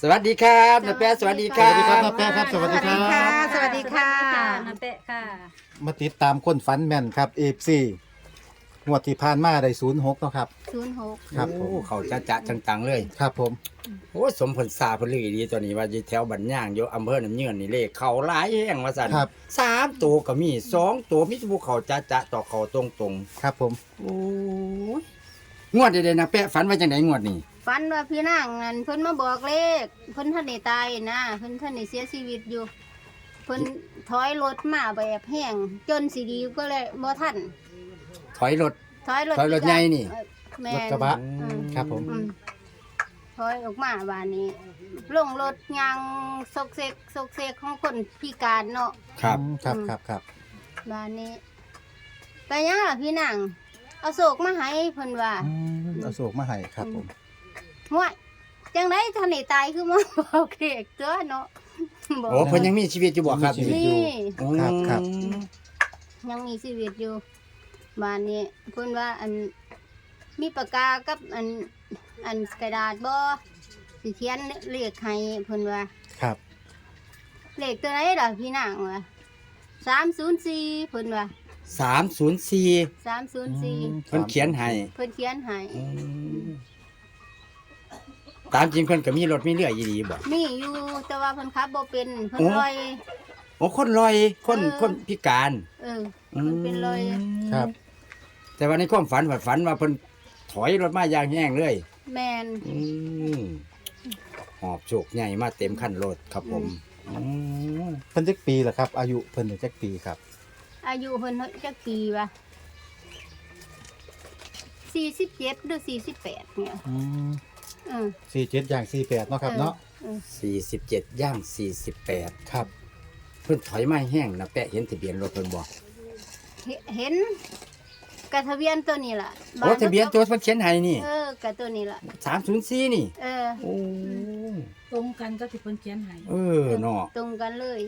สวัสดีครับนาแป๊ะสวัสดีครัสวัสดีครับบ น้าแป๊ะครับสวัสดีครับ สวัสดีค่ะน้าเป๊ะค่ะ มาติดตามคนฝันแม่นครับเอฟซีงวดที่ผ่านมาได้ศูนย์หกเนาะครับ ศูนย์หกครับผโอ้มเขาจะจะจังๆเลย ครับผม โอ้สมผลสาผลลือดีตัวนี้ว่าอยู่แถวบันย่างอยู่อำเภอน้ำเยืนนี่เลขเขาหลายแห่งว่าสั่นครับ สามตัวก็มีสองตัวมีภูเขาจะจะต่อเขาตรงตรงครับผม ๆโอ้ย งวดเด็ดๆนะแป๊ะฝันว่าจังไหนงวดนี้ฝันว่าพี่นางนั่นเพิ่นมาบอกเลขเพิ่นท่านได้ตายนะเพิ่นท่านได้เสียชีวิตอยู่ เพิ่นถอยรถมาแบบแห้งจนสีดีก็เลยบ่ทันถอยรถ ถอยรถถอยรถใหญ่นี่เอ่อแม่รถนกระบะ อืมครับผม อืมถอยออกมาบานนี้ลงรถยางซกเซกซกเซกของคนพิการเนาะ ครับอืมครับครับครับบานนี้ไปยังล่ะพี่นาง เอาโศกมาให้เพิ่นว่าอืมเอาโศกมาให้ครับผม ห่วยจังไดท่านได้ตายคือมาบอกเลขตัวเนาะบอกโอ้เพิ่นยังมีชีวิตอยู่บ่ครับมีชีวิต นี่โอ้ครับครับ ยังมีชีวิตอยู่บ้านนี้เพิ่นว่าอันมีปากกากับอันอันกระดาษบ่สิเขียนเลขให้เพิ่นว่า ครับ เลขตัวไหนล่ะพี่นางว่า304เพิ่นว่า สามศูนย์สี่304เพิ่นเขียนให้เพิ่นเขียนให้ตามจริงเพิ่นก็มีรถมีเรืออยู่ดีบ่มีอยู่แต่ว่าเพิ่นขับบ่เป็นเพิ่นโอ้ลอย โอ้คนลอยคนเออ คนพิการเออมันเป็นรอยครับ แต่ว่าในความฝันฝันฝันว่าเพิ่นถอยรถมาอย่างแห้งเลย แมน อืมหอบโชคใหญ่มาเต็มคันรถครับผมอืมเพิ่นจักปีเหรอครับ อายุเพิ่นเนี่ยจักปีครับ อายุเพิ่นจักปีวะ47หรือ48เนี่ยอืมเออสี่เจ็ดอย่างสี่แปดเนาะครับเนาะเออสี่สิบเจ็ดย่างสี่สิบแปดครับเพิ่นถอยมาแห้งนะแปะเห็นทะเบียนรถเพิ่นบอกเห็นเห็นกระทะเบียนตัวนี้ล่ะโอ้ทะเบียนตัวเพิ่นเขียนให้นี่เออกระตัวนี้ล่ะ สามศูนย์สี่นี่ เออ โอ้ตรงกันก็ที่เพิ่นเขียนให้เออเนาะตรงกันเลย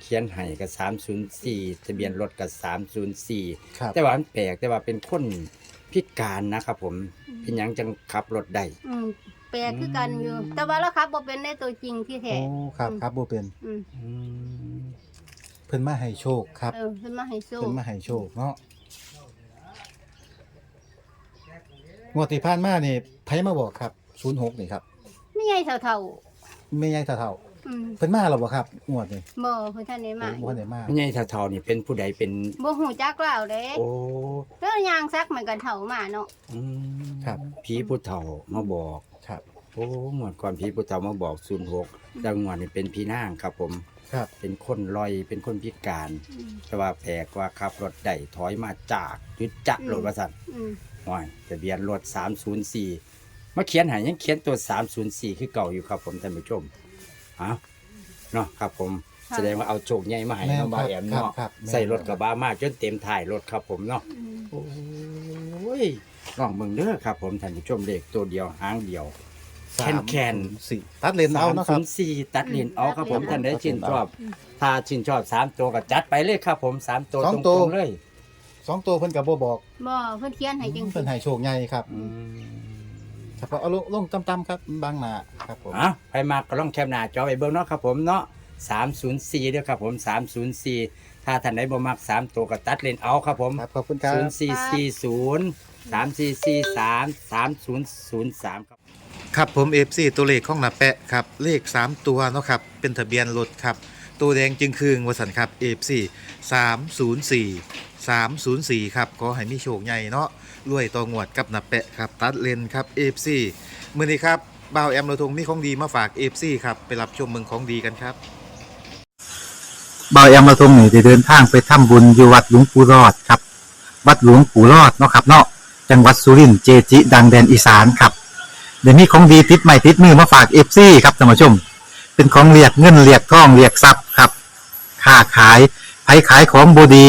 เขียนให้กับสามศูนย์สี่ทะเบียนรถกับสามศูนย์สี่ครับแต่ว่ามันแปลกแต่ว่าเป็นคนพิการนะครับผมเป็นหยังจังขับรถได้ อืมแปลกคือกันอยู่แต่ว่าเราครับบ่เป็นได้ตัวจริงที่โอ้แท้ครับครับบ่เป็นอืมอืมเพิ่นมาให้โชคครับเออเพิ่นมาให้โชคเพิ่นมาให้โชคเนาะงวดที่ผ่านมานี่ไผมาบอกครับศูนย์หกนี่ครับไม่ใหญ่เท่าไม่ใหญ่เท่าๆ อืมๆเพิ่นมาแล้วบ่ครับงวดนี้บ่เพิ่นท่านได้มาบ่ทันได้มาไม่ใช่เท่าๆนี่เป็นผู้ใดเป็น บ่ฮู้จักแล้วเด้โอ้แล้วยางซักมันก็เฒ่ามาเนาะอืมครับผีผู้เฒ่ามาบอก ครับ โอ้หมวดก่อนผีผู้เฒ่ามาบอกศูนย์หกจังหวะนี้เป็นพี่นางครับผม ครับ เป็นคนลอยเป็นคนพิการ อืม แต่ว่าแปลกว่าขับรถได้ถอยมาจากจุดจักรอืม รถประสันอืมว้ายทะเบียนรถ304มาเขียนใหายังเขียนตัว 304 คือเก่าอยู่ครับผมท่านผู้ชม ฮะเนาะครับผมค่ะ แสดงว่าเอาโชคใหญ่มาให้แม่นเนาะบ่าวแอมครับเนาะครับแม่น ใส่รถกระบะมาจนเต็มถ่ายรถครับผมเนาะอืมโอ้ยลองเบิ่งเด้อครับ ผมท่านผู้ชมเลขตัวเดียวหางเดียว แคนแคนสี่ตัดเลนเอาเนาะครับ304ตัดเลนเอาครับผมท่านได้ชื่นชอบ ถ้าชื่นชอบสามตัวก็จัดไปเลยครับผมสามตัวสตองรตัวงๆเลยสองตัวเพิ่นก็บ่บอกบ่เพิ่นเขียนให้จังเพิ่ซี่นให้โชคใหญ่ครับอืม ครับเอาลงลงต่ำๆครับบางหน้าครับผมอะไปมาก็ลองแคปหน้าจอไปเบิ่งเนาะครับผมเนาะ304เด้อครับผม 304 ถ้าท่านใดบ่มัก3ตัวก็ตัดเลนเอาครับผม ครับขอบคุณครับ0440 3443 3003 ครับ ครับผม FC ตัวเลขของนาแปะครับ เลข 3 ตัวเนาะครับ เป็นทะเบียนรถครับ ตัวแดงจึงคืงวสันครับ FC 304 304 ครับ ขอให้มีโชคใหญ่เนาะรวยต่องวดกับนาแปะครับ ตัดเลนครับ FC มื้อนี้ครับบ่าวแอมเราทงมีของดีมาฝาก FC ครับ ไปรับชมเมืองของดีกันครับบ่าวแอมเราทงนี่ได้เดินทางไปทำบุญอยู่วัดหลวงปู่รอดครับ วัดหลวงปู่รอดเนาะครับเนาะ จังหวัดสุรินทร์เจจิ ดังแดนอีสานครับเดี๋ยวนี้ของดีติดใหม่ติดมือมาฝากเอฟซีครับท่านผู้ชม เป็นของเรียกเงินเรียกทองเรียกทรัพย์ครับ ค้าขายไผขายของบดี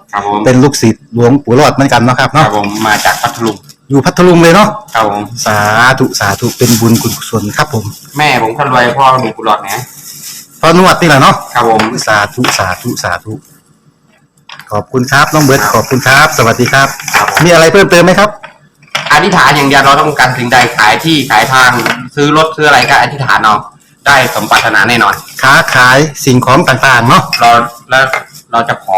ครับผมเป็นลูกศิษย์หลวงปู่รอดเหมือนกันเนาะครับครัเนาะบผมมาจากพัทลุงอยู่พัทลุงเลยเนาะครับผมสาธุสาธุเป็นบุญคุณกุศลครับผมแม่ผมคนรวยพ่อมีกุหลาบนะพอนวดนี่แหละเนาะครับผม สาธุสาธุสาธุขอบคุณครับน้องเบิร์ดขอบคุณครับ สวัสดีครับ ครับผม มีอะไรเพิ่มเติมไหมครับ อธิษฐานอย่างเดียวเราต้องการสิ่งใดขายที่ขายทางซื้อรถซื้ออะไรก็อธิษฐานเอาได้สมปรารถนาแน่นอนค้าขายสิ่งของต่างๆเนาะเราแล้วเราจะขอ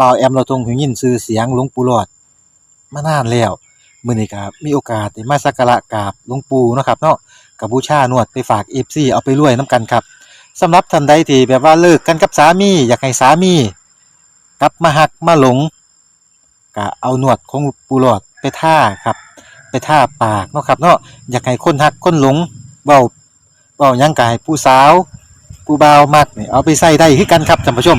บ่าวแอมเราทรงหูยินชื่อเสียงหลวงปู่หลอดมานานแล้วมื้อนี้ก็มีโอกาสได้มาสักการะกราบหลวงปู่เนาะครับเนาะกับบูชานวดไปฝาก FC เอาไปรวยนํกันครับสำหรับท่านใดที่แบบว่าเลิกกันกับสามี อยากให้สามีกลับมาหักมาหลงก็เอาหนวดของปูหลอดไปท่าครับ ไปท่าปากเนาะครับเนาะอยากให้คนหักคนหลงเบาเบายังกายผู้สาว ผู้บ่าวมักนี่เอาไปใส่ได้คือกันครับท่านผู้ชม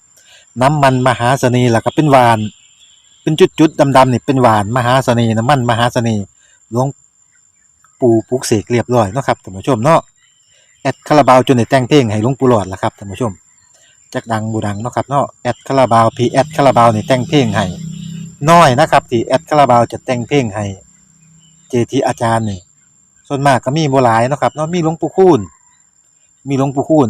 น้ำมันมหาเสน่ห์แล้วก็เป็นหวาน เป็นจุดๆดำๆนี่เป็นหวานมหาเสน่ห์น้ำมันมหาเสน่ห์หลวงปู่ปลุกเสกเรียบร้อยเนาะครับท่านผู้ชมเนาะแอดคาราบาวจนได้แต่งเพลงให้หลวงปู่หลอดละครับท่านผู้ชมจักดังบูดังเนาะครับเนาะแอดคาราบาวพีแอดคาราบาวนี่แต่งเพลงให้น้อยนะครับที่แอดคาราบาวจะแต่งเพลงให้เจทีอาจารย์นี่ส่วนมากก็มีบ่หลายเนาะครับเนาะมีหลวงปู่คูณมีหลวงปู่คูณ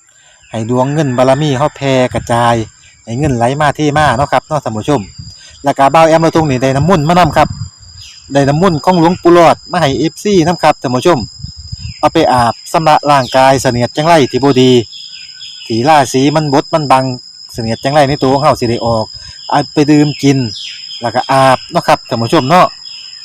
ให้ดวงเงินบารมีเขาแผ่กระจายให้เงินไหลมาที่มาเนาะครับเนาะท่านผู้ชม แล้วก็เบาแอมเราทุงนี่ได้น้ำมุ่นมานํครับได้น้ำมุ่นของหลวงปู่หลอดมาให้เอฟซีนํครับท่านผู้ชม เอาไปอาบสำระร่างกายเสนียดจังไรที่บดีสีล่าสีมันบดมันบังเสนียดจังไรในตัวของเฮาสิได้ออกเอาไปดื่มกิน แล้วก็อาบเนาะครับท่านผู้ชมเนาะ